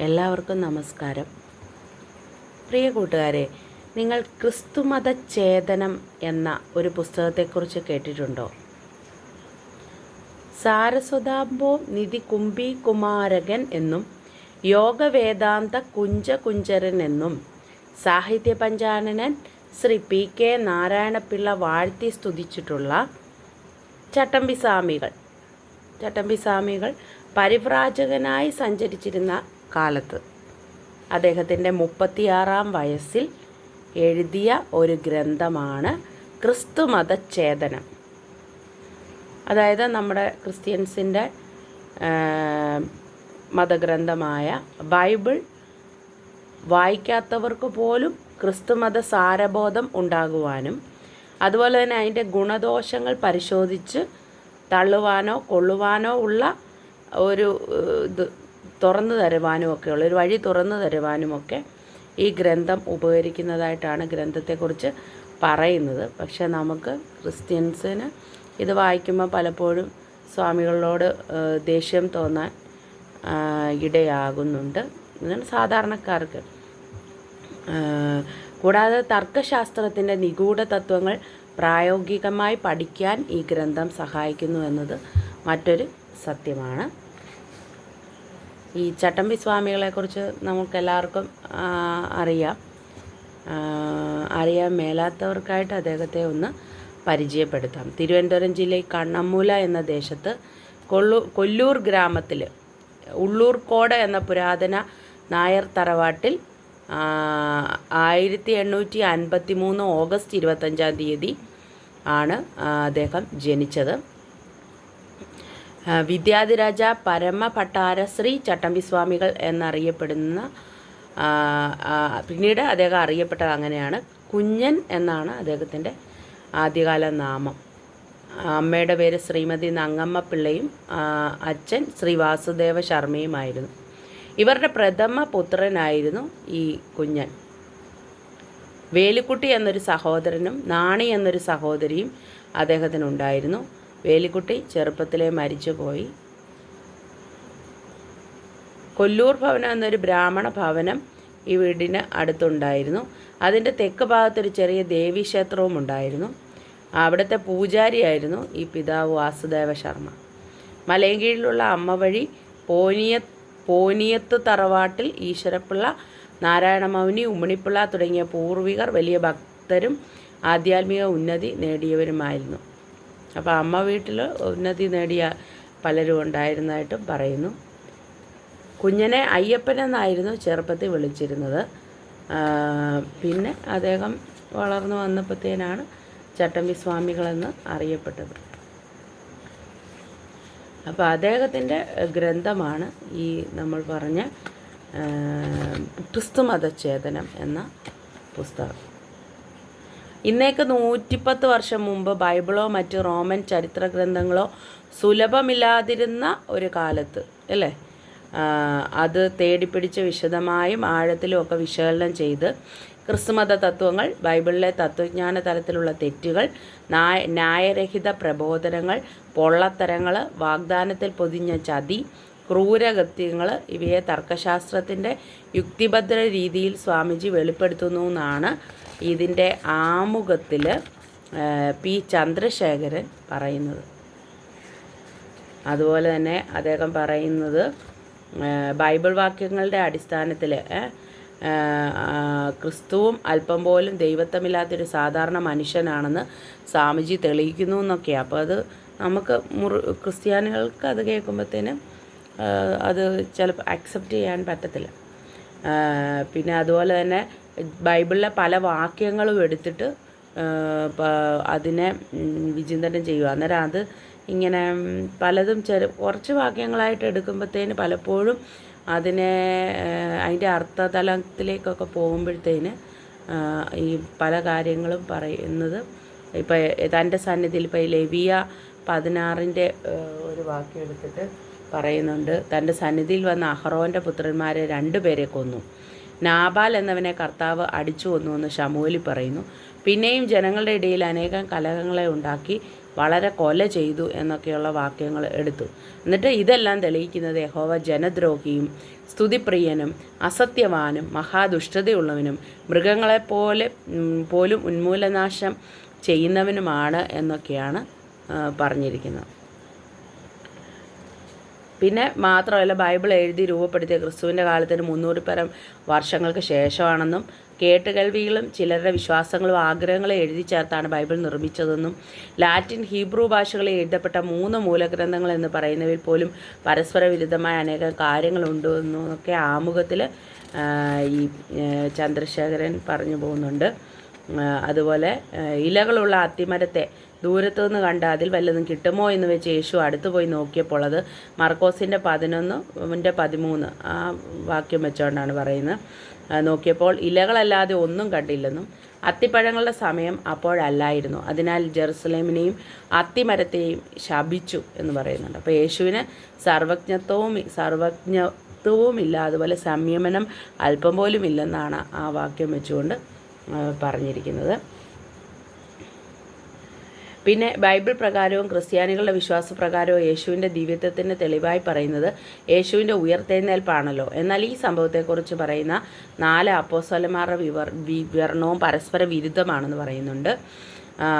എല്ലാവർക്കും നമസ്കാരം. പ്രിയ കൂട്ടുകാരെ നിങ്ങൾ ക്രിസ്തുമത ചേതനം എന്ന ഒരു പുസ്തകത്തെക്കുറിച്ച് കേട്ടിട്ടുണ്ടോ? സാരസ്വതാംബോ നിധി കുംഭി കുമാരകൻ എന്നും യോഗവേദാന്ത കുഞ്ച കുഞ്ചരൻ എന്നും സാഹിത്യ പഞ്ചാനനൻ ശ്രീ പി കെ നാരായണപിള്ള വാഴ്ത്തി സ്തുതിച്ചിട്ടുള്ള ചട്ടമ്പി സ്വാമികൾ ചട്ടമ്പി സ്വാമികൾ പരിവ്രാജകനായി സഞ്ചരിച്ചിരുന്ന കാലത്ത്. അദ്ദേഹത്തിന്റെ മുപ്പത്തിയാറാം വയസ്സിൽ എഴുതിയ ഒരു ഗ്രന്ഥമാണ് ക്രിസ്തുമത ചേതനം അതായത് നമ്മുടെ ക്രിസ്ത്യൻസിന്റെ മതഗ്രന്ഥമായ ബൈബിൾ വായിക്കാത്തവർക്ക് പോലും ക്രിസ്തുമത സാരബോധം ഉണ്ടാകുവാനും അതുപോലെ തന്നെ അതിന്റെ ഗുണദോഷങ്ങൾ പരിശോധിച്ച് തള്ളുവാനോ കൊള്ളുവാനോ ഉള്ള ഒരു ഇത് തുറന്നു തരുവാനും ഒക്കെയുള്ള ഒരു വഴി തുറന്നു തരുവാനുമൊക്കെ ഈ ഗ്രന്ഥം ഉപകരിക്കുന്നതായിട്ടാണ് ഗ്രന്ഥത്തെക്കുറിച്ച് പറയുന്നത്. പക്ഷേ നമുക്ക് ക്രിസ്ത്യൻസിന് ഇത് വായിക്കുമ്പോൾ പലപ്പോഴും സ്വാമികളോട് ദേഷ്യം തോന്നാൻ ഇടയാകുന്നുണ്ട്. ഇതാണ് സാധാരണക്കാർക്ക്. കൂടാതെ തർക്കശാസ്ത്രത്തിന്റെ നിഗൂഢ തത്വങ്ങൾ പ്രായോഗികമായി പഠിക്കാൻ ഈ ഗ്രന്ഥം സഹായിക്കുന്നു എന്നത് മറ്റൊരു സത്യമാണ്. ഈ ചട്ടമ്പി സ്വാമികളെക്കുറിച്ച് നമുക്കെല്ലാവർക്കും അറിയാം. അറിയാൻ മേലാത്തവർക്കായിട്ട് അദ്ദേഹത്തെ ഒന്ന് പരിചയപ്പെടുത്താം. തിരുവനന്തപുരം ജില്ലയിൽ കണ്ണമ്മൂല എന്ന ദേശത്ത് കൊള്ളു കൊല്ലൂർ ഗ്രാമത്തിൽ ഉള്ളൂർക്കോട് എന്ന പുരാതന നായർ തറവാട്ടിൽ ആയിരത്തി എണ്ണൂറ്റി അൻപത്തി മൂന്ന് ഓഗസ്റ്റ് ഇരുപത്തഞ്ചാം തീയതി ആണ് അദ്ദേഹം ജനിച്ചത്. വിദ്യാധിരാജ പരമഭട്ടാരശ്രീ ഭട്ടാര ശ്രീ ചട്ടമ്പി സ്വാമികൾ എന്നറിയപ്പെടുന്ന പിന്നീട് അദ്ദേഹം അറിയപ്പെട്ടത് അങ്ങനെയാണ്. കുഞ്ഞൻ എന്നാണ് അദ്ദേഹത്തിന്റെ ആദ്യകാല നാമം. അമ്മയുടെ പേര് ശ്രീമതി നങ്ങമ്മ പിള്ളയും അച്ഛൻ ശ്രീ വാസുദേവ ശർമ്മയുമായിരുന്നു. ഇവരുടെ പ്രഥമ പുത്രനായിരുന്നു ഈ കുഞ്ഞൻ. വേലിക്കുട്ടി എന്നൊരു സഹോദരനും നാണി എന്നൊരു സഹോദരിയും അദ്ദേഹത്തിനുണ്ടായിരുന്നു. വേലിക്കുട്ടി ചെറുപ്പത്തിലേ മരിച്ചുപോയി. കൊല്ലൂർ ഭവനം എന്നൊരു ബ്രാഹ്മണ ഭവനം ഈ വീടിന് അടുത്തുണ്ടായിരുന്നു. അതിന്റെ തെക്ക് ഭാഗത്തൊരു ചെറിയ ദേവീക്ഷേത്രവും ഉണ്ടായിരുന്നു. അവിടുത്തെ പൂജാരിയായിരുന്നു ഈ പിതാവ് വാസുദേവ ശർമ്മ. മലയങ്കീഴിലുള്ള അമ്മ വഴി പോനിയ പോനിയത്ത് തറവാട്ടിൽ ഈശ്വരപ്പിള്ള നാരായണമൗനി ഉമ്മണിപ്പിള്ള തുടങ്ങിയ പൂർവികർ വലിയ ഭക്തരും ആധ്യാത്മിക ഉന്നതി നേടിയവരുമായിരുന്നു. അപ്പോൾ അമ്മ വീട്ടിൽ ഉന്നതി നേടിയ പലരും ഉണ്ടായിരുന്നതായിട്ടും പറയുന്നു. കുഞ്ഞനെ അയ്യപ്പൻ എന്നായിരുന്നു ചെറുപ്പത്തിൽ വിളിച്ചിരുന്നത്. പിന്നെ അദ്ദേഹം വളർന്നു വന്നപ്പോഴത്തേനാണ് ചട്ടമ്പി സ്വാമികളെന്ന് അറിയപ്പെട്ടത്. അപ്പോൾ അദ്ദേഹത്തിന്റെ ഗ്രന്ഥമാണ് ഈ നമ്മൾ പറഞ്ഞ ആ, ക്രിസ്തുമതഛേദനം എന്ന പുസ്തകം. ഇന്നേക്ക് നൂറ്റിപ്പത്ത് വർഷം മുമ്പ് ബൈബിളോ മറ്റ് റോമൻ ചരിത്ര ഗ്രന്ഥങ്ങളോ സുലഭമില്ലാതിരുന്ന ഒരു കാലത്ത് അല്ലേ? അത് തേടിപ്പിടിച്ച് വിശദമായും ആഴത്തിലും ഒക്കെ വിശകലനം ചെയ്ത് ക്രിസ്തുമത തത്വങ്ങൾ ബൈബിളിലെ തത്വജ്ഞാന തലത്തിലുള്ള തെറ്റുകൾ ന്യായ ന്യായരഹിത പ്രബോധനങ്ങൾ പൊള്ളത്തരങ്ങൾ വാഗ്ദാനത്തിൽ പൊതിഞ്ഞ ചതി ക്രൂരകൃത്യങ്ങൾ ഇവയെ തർക്കശാസ്ത്രത്തിന്റെ യുക്തിഭദ്ര രീതിയിൽ സ്വാമിജി വെളിപ്പെടുത്തുന്നു എന്നാണ് ഇതിന്റെ ആമുഖത്തിൽ പി ചന്ദ്രശേഖരൻ പറയുന്നത്. അതുപോലെ തന്നെ അദ്ദേഹം പറയുന്നത് ബൈബിൾ വാക്യങ്ങളുടെ അടിസ്ഥാനത്തിൽ ക്രിസ്തുവും അല്പം പോലും ദൈവത്വമില്ലാത്തൊരു സാധാരണ മനുഷ്യനാണെന്ന് സ്വാമിജി തെളിയിക്കുന്നു എന്നൊക്കെയാണ് അപ്പോൾ അത് നമുക്ക് മുറി ക്രിസ്ത്യാനികൾക്ക് അത് കേൾക്കുമ്പോഴത്തേനും അത് ചിലപ്പോൾ അക്സെപ്റ്റ് ചെയ്യാൻ പറ്റത്തില്ല. പിന്നെ അതുപോലെ തന്നെ ബൈബിളിലെ പല വാക്യങ്ങളും എടുത്തിട്ട് അതിനെ വിചിന്തനം ചെയ്യുക. അന്നേരം അത് ഇങ്ങനെ പലതും ചെറു കുറച്ച് വാക്യങ്ങളായിട്ട് എടുക്കുമ്പോഴത്തേന് പലപ്പോഴും അതിനെ അതിന്റെ അർത്ഥതലത്തിലേക്കൊക്കെ പോകുമ്പോഴത്തേന് ഈ പല കാര്യങ്ങളും പറയുന്നത് ഇപ്പോൾ തന്റെ സന്നിധിയിൽ ഇപ്പോൾ ലെവിയ പതിനാറിന്റെ ഒരു വാക്യം എടുത്തിട്ട് പറയുന്നുണ്ട് തന്റെ സന്നിധിയിൽ വന്ന അഹ്റോന്റെ പുത്രന്മാരെ രണ്ടുപേരെ കൊന്നു. നാബാൽ എന്നവനെ കർത്താവ് അടിച്ചു കൊന്നുവെന്ന് ഷമൂലി പറയുന്നു. പിന്നെയും ജനങ്ങളുടെ ഇടയിൽ അനേകം കലഹങ്ങളെ ഉണ്ടാക്കി വളരെ കൊല ചെയ്തു എന്നൊക്കെയുള്ള വാക്യങ്ങൾ എടുത്തു. എന്നിട്ട് ഇതെല്ലാം തെളിയിക്കുന്നത് യഹോവ ജനദ്രോഹിയും സ്തുതിപ്രിയനും അസത്യവാനും മഹാദുഷ്ടതയുള്ളവനും മൃഗങ്ങളെപ്പോലെ പോലും ഉന്മൂലനാശം ചെയ്യുന്നവനുമാണ് എന്നൊക്കെയാണ് പറഞ്ഞിരിക്കുന്നത്. പിന്നെ മാത്രമല്ല ബൈബിൾ എഴുതി രൂപപ്പെടുത്തിയ ക്രിസ്തുവിന്റെ കാലത്തിന് മുന്നൂറ് പരം വർഷങ്ങൾക്ക് ശേഷമാണെന്നും കേട്ടുകേൾവികളും ചിലരുടെ വിശ്വാസങ്ങളും ആഗ്രഹങ്ങളും എഴുതി ചേർത്താണ് ബൈബിൾ നിർമ്മിച്ചതെന്നും ലാറ്റിൻ ഹീബ്രു ഭാഷകളിൽ എഴുതപ്പെട്ട മൂന്ന് മൂലഗ്രന്ഥങ്ങൾ എന്ന് പറയുന്നവയിൽ പോലും പരസ്പര വിരുദ്ധമായ അനേകം കാര്യങ്ങളുണ്ട് എന്നൊക്കെ ആമുഖത്തിൽ ഈ ചന്ദ്രശേഖരൻ പറഞ്ഞു പോകുന്നുണ്ട്. അതുപോലെ ഇലകളുള്ള അത്തിമരത്തെ ദൂരത്തു നിന്ന് കണ്ട അതിൽ വല്ലതും കിട്ടുമോ എന്ന് വെച്ച് യേശു അടുത്ത് പോയി നോക്കിയപ്പോൾ അത് മർക്കോസിന്റെ പതിനൊന്നിന്റെ പതിമൂന്ന് ആ വാക്യം വെച്ചുകൊണ്ടാണ് പറയുന്നത്. നോക്കിയപ്പോൾ ഇലകളല്ലാതെ ഒന്നും കണ്ടില്ലെന്നും അത്തിപ്പഴങ്ങളുടെ സമയം അപ്പോഴല്ലായിരുന്നു. അതിനാൽ ജെറുസലേമിനെയും അത്തിമരത്തെയും ശപിച്ചു എന്ന് പറയുന്നുണ്ട്. അപ്പോൾ യേശുവിന് സർവജ്ഞത്വവും സർവജ്ഞത്വവും ഇല്ല. അതുപോലെ സംയമനം അല്പം പോലും ഇല്ലെന്നാണ് ആ വാക്യം വെച്ചുകൊണ്ട് പറഞ്ഞിരിക്കുന്നത്. പിന്നെ ബൈബിൾ പ്രകാരവും ക്രിസ്ത്യാനികളുടെ വിശ്വാസപ്രകാരവും യേശുവിന്റെ ദിവ്യത്വത്തിന് തെളിവായി പറയുന്നത് യേശുവിന്റെ ഉയർത്തെഴുന്നേൽപ്പാണല്ലോ. എന്നാൽ ഈ സംഭവത്തെക്കുറിച്ച് പറയുന്ന നാല് അപ്പോസ്വലന്മാരുടെ വിവർ വിവരണവും പരസ്പര വിരുദ്ധമാണെന്ന് പറയുന്നുണ്ട്.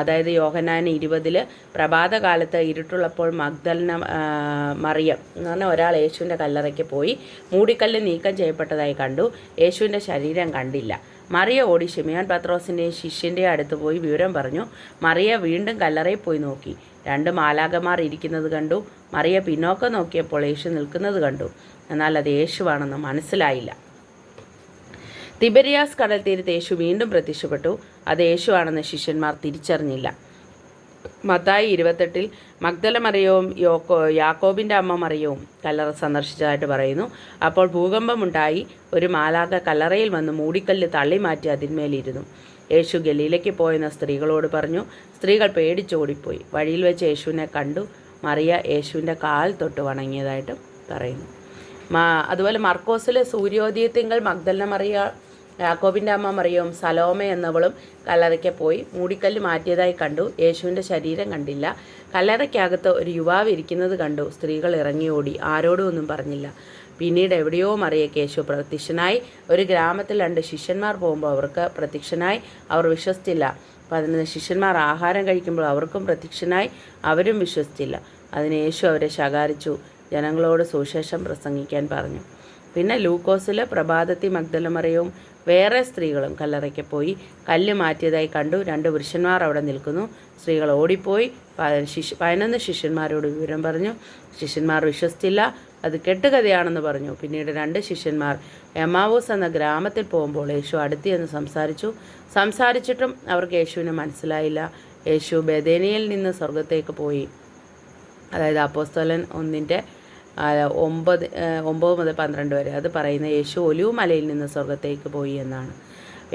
അതായത് യോഹന്നാൻ ഇരുപതിൽ പ്രഭാതകാലത്ത് ഇരുട്ടുള്ളപ്പോൾ മഗ്ദലന മറിയം എന്ന് പറഞ്ഞാൽ ഒരാൾ യേശുവിന്റെ കല്ലറയ്ക്ക് പോയി മൂടിക്കല്ല് നീക്കം ചെയ്യപ്പെട്ടതായി കണ്ടു. യേശുവിന്റെ ശരീരം കണ്ടില്ല. മറിയ ഓടി ഷിമിയാൻ പത്രോസിന്റെയും ശിഷ്യന്റെയും അടുത്ത് പോയി വിവരം പറഞ്ഞു. മറിയ വീണ്ടും കല്ലറയിൽ പോയി നോക്കി. രണ്ട് മാലാകമാർ ഇരിക്കുന്നത് കണ്ടു. മറിയ പിന്നോക്കം നോക്കിയപ്പോൾ യേശു നിൽക്കുന്നത് കണ്ടു. എന്നാൽ അത് യേശുവാണെന്ന് മനസ്സിലായില്ല. തിബരിയാസ് കടൽ തീരത്ത് യേശു വീണ്ടും പ്രത്യക്ഷപ്പെട്ടു. അത് യേശുവാണെന്ന് ശിഷ്യന്മാർ തിരിച്ചറിഞ്ഞില്ല. മത്തായി ഇരുപത്തെട്ടിൽ മഗ്ദല മറിയവും യോക്കോ യാക്കോബിന്റെ അമ്മ മറിയവും കല്ലറ സന്ദർശിച്ചതായിട്ട് പറയുന്നു. അപ്പോൾ ഭൂകമ്പമുണ്ടായി ഒരു മാലാക കല്ലറയിൽ വന്ന് മൂടിക്കല്ല് തള്ളി മാറ്റി അതിന്മേലിരുന്നു. യേശു ഗലീലയ്ക്ക് പോയെന്ന് സ്ത്രീകളോട് പറഞ്ഞു സ്ത്രീകൾ പേടിച്ചോടിപ്പോയി വഴിയിൽ വെച്ച് യേശുവിനെ കണ്ടു. മറിയ യേശുവിന്റെ കാൽ തൊട്ട് വണങ്ങിയതായിട്ട് പറയുന്നു. മാ അതുപോലെ മർക്കോസിലെ സൂര്യോദയത്തിങ്കൾ മഗ്ദലന മറിയ യാക്കോബിന്റെ അമ്മ മറിയവും സലോമ എന്നവളും കല്ലറയ്ക്ക് പോയി മൂടിക്കല്ല് മാറ്റിയതായി കണ്ടു. യേശുവിന്റെ ശരീരം കണ്ടില്ല. കല്ലറയ്ക്കകത്ത് ഒരു യുവാവ് ഇരിക്കുന്നത് കണ്ടു. സ്ത്രീകൾ ഇറങ്ങി ഓടി. ആരോടും ഒന്നും പറഞ്ഞില്ല. പിന്നീട് എവിടെയോ മറിയ യേശു പ്രത്യക്ഷനായി. ഒരു ഗ്രാമത്തിൽ രണ്ട് ശിഷ്യന്മാർ പോകുമ്പോൾ അവർക്ക് പ്രത്യക്ഷനായി. അവർ വിശ്വസിച്ചില്ല. പതിനൊന്ന് ശിഷ്യന്മാർ ആഹാരം കഴിക്കുമ്പോൾ അവർക്കും പ്രത്യക്ഷനായി. അവരും വിശ്വസിച്ചില്ല. അതിന് യേശു അവരെ ശകാരിച്ചു. ജനങ്ങളോട് സുശേഷം പ്രസംഗിക്കാൻ പറഞ്ഞു. പിന്നെ ലൂക്കോസിലെ പ്രഭാതത്തി മഗ്ദലമറിയവും വേറെ സ്ത്രീകളും കല്ലറയ്ക്ക് പോയി കല്ല് മാറ്റിയതായി കണ്ടു. രണ്ട് പുരുഷന്മാർ അവിടെ നിൽക്കുന്നു. സ്ത്രീകൾ ഓടിപ്പോയി. ശിശു പതിനൊന്ന് ശിഷ്യന്മാരോട് വിവരം പറഞ്ഞു. ശിഷ്യന്മാർ വിശ്വസിച്ചില്ല. അത് കെട്ടുകഥയാണെന്ന് പറഞ്ഞു. പിന്നീട് രണ്ട് ശിഷ്യന്മാർ എമാവൂസ് എന്ന ഗ്രാമത്തിൽ പോകുമ്പോൾ യേശു അടുത്തി എന്ന് സംസാരിച്ചു. സംസാരിച്ചിട്ടും അവർക്ക് യേശുവിനെ മനസ്സിലായില്ല. യേശു ബദേനിയിൽ നിന്ന് സ്വർഗത്തേക്ക് പോയി. അതായത് അപ്പോസ്തലൻ ഒന്നിന്റെ ഒമ്പത് ഒമ്പത് മുതൽ പന്ത്രണ്ട് വരെ. അത് പറയുന്ന യേശു ഒലിവ് മലയിൽ നിന്ന് സ്വർഗത്തേക്ക് പോയി എന്നാണ്.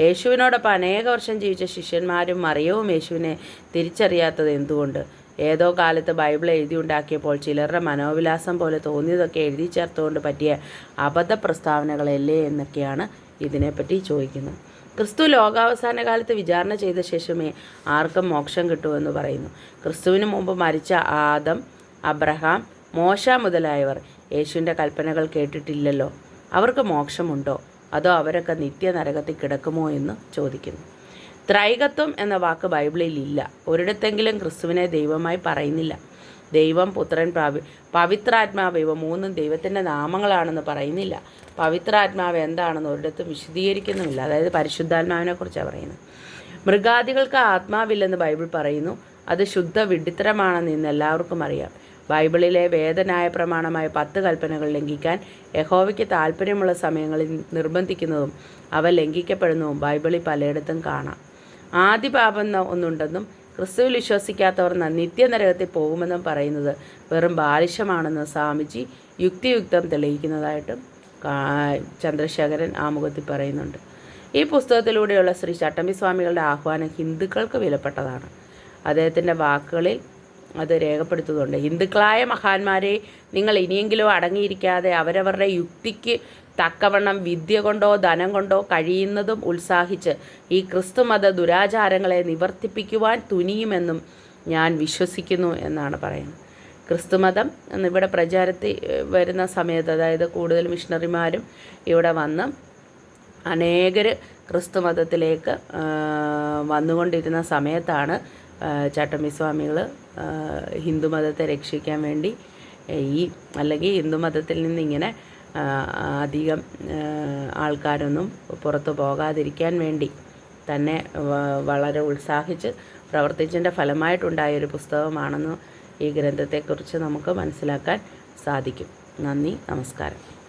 യേശുവിനോടൊപ്പം അനേക വർഷം ജീവിച്ച ശിഷ്യന്മാരും മറിയവും യേശുവിനെ തിരിച്ചറിയാത്തത് എന്തുകൊണ്ട്? ഏതോ കാലത്ത് ബൈബിൾ എഴുതി ഉണ്ടാക്കിയപ്പോൾ ചിലരുടെ മനോവിലാസം പോലെ തോന്നിയതൊക്കെ എഴുതി ചേർത്തുകൊണ്ട് പറ്റിയ അബദ്ധ പ്രസ്താവനകളല്ലേ എന്നൊക്കെയാണ് ഇതിനെപ്പറ്റി ചോദിക്കുന്നത്. ക്രിസ്തു ലോകാവസാന കാലത്ത് വിചാരണ ചെയ്ത ശേഷമേ ആർക്കും മോക്ഷം കിട്ടുമെന്ന് പറയുന്നു. ക്രിസ്തുവിന് മുമ്പ് മരിച്ച ആദം അബ്രഹാം മോശ മുതലായവർ യേശുവിന്റെ കൽപ്പനകൾ കേട്ടിട്ടില്ലല്ലോ. അവർക്ക് മോക്ഷമുണ്ടോ? അതോ അവരൊക്കെ നിത്യനരകത്തിൽ കിടക്കുമോ എന്ന് ചോദിക്കുന്നു. ത്രൈകത്വം എന്ന വാക്ക് ബൈബിളിൽ ഇല്ല. ഒരിടത്തെങ്കിലും ക്രിസ്തുവിനെ ദൈവമായി പറയുന്നില്ല. ദൈവം പുത്രൻ പവി പവിത്രാത്മാവ് ഇവ മൂന്നും ദൈവത്തിന്റെ നാമങ്ങളാണെന്ന് പറയുന്നില്ല. പവിത്രാത്മാവ് എന്താണെന്ന് ഒരിടത്തും വിശദീകരിക്കുന്നുമില്ല. അതായത് പരിശുദ്ധാത്മാവിനെ കുറിച്ചാണ് പറയുന്നത്. മൃഗാദികൾക്ക് ആത്മാവില്ലെന്ന് ബൈബിൾ പറയുന്നു. അത് ശുദ്ധ വിഡിത്തരമാണെന്ന് ഇന്ന് എല്ലാവർക്കും അറിയാം. ബൈബിളിലെ വേദനായ പ്രമാണമായ പത്ത് കൽപ്പനകൾ ലംഘിക്കാൻ യഹോവയ്ക്ക് താല്പര്യമുള്ള സമയങ്ങളിൽ നിർബന്ധിക്കുന്നതും അവ ലംഘിക്കപ്പെടുന്നതും ബൈബിളിൽ പലയിടത്തും കാണാം. ആദ്യ പാപം ഒന്നുണ്ടെന്നും ക്രിസ്തുവിൽ വിശ്വസിക്കാത്തവർ നിത്യനരകത്തിൽ പോകുമെന്നും പറയുന്നത് വെറും ബാലിശമാണെന്ന് സ്വാമിജി യുക്തിയുക്തം തെളിയിക്കുന്നതായിട്ടും ചന്ദ്രശേഖരൻ ആമുഖത്തിൽ പറയുന്നുണ്ട്. ഈ പുസ്തകത്തിലൂടെയുള്ള ശ്രീ ചട്ടമ്പി സ്വാമികളുടെ ആഹ്വാനം ഹിന്ദുക്കൾക്ക് വിലപ്പെട്ടതാണ്. അദ്ദേഹത്തിന്റെ വാക്കുകളിൽ അത് രേഖപ്പെടുത്തുന്നുണ്ട്. ഹിന്ദുക്കളായ മഹാന്മാരെ നിങ്ങൾ ഇനിയെങ്കിലും അടങ്ങിയിരിക്കാതെ അവരവരുടെ യുക്തിക്ക് തക്കവണ്ണം വിദ്യ കൊണ്ടോ ധനം കൊണ്ടോ കഴിയുന്നതും ഉത്സാഹിച്ച് ഈ ക്രിസ്തുമത ദുരാചാരങ്ങളെ നിവർത്തിപ്പിക്കുവാൻ തുനിയുമെന്നും ഞാൻ വിശ്വസിക്കുന്നു എന്നാണ് പറയുന്നത്. ക്രിസ്തുമതം എന്നിവിടെ പ്രചാരത്തിൽ വരുന്ന സമയത്ത് അതായത് കൂടുതൽ മിഷണറിമാരും ഇവിടെ വന്ന് അനേകർ ക്രിസ്തുമതത്തിലേക്ക് വന്നുകൊണ്ടിരുന്ന സമയത്താണ് ആ, ചട്ടമ്പി സ്വാമികൾ ഹിന്ദുമതത്തെ രക്ഷിക്കാൻ വേണ്ടി ഈ അല്ലെങ്കിൽ ഹിന്ദുമതത്തിൽ നിന്നിങ്ങനെ അധികം ആൾക്കാരൊന്നും പുറത്തു പോകാതിരിക്കാൻ വേണ്ടി തന്നെ വളരെ ഉത്സാഹിച്ച് പ്രവർത്തിച്ചതിന്റെ ഫലമായിട്ടുണ്ടായ ഒരു പുസ്തകമാണെന്ന് ഈ ഗ്രന്ഥത്തെക്കുറിച്ച് നമുക്ക് മനസ്സിലാക്കാൻ സാധിക്കും. നന്ദി നമസ്കാരം.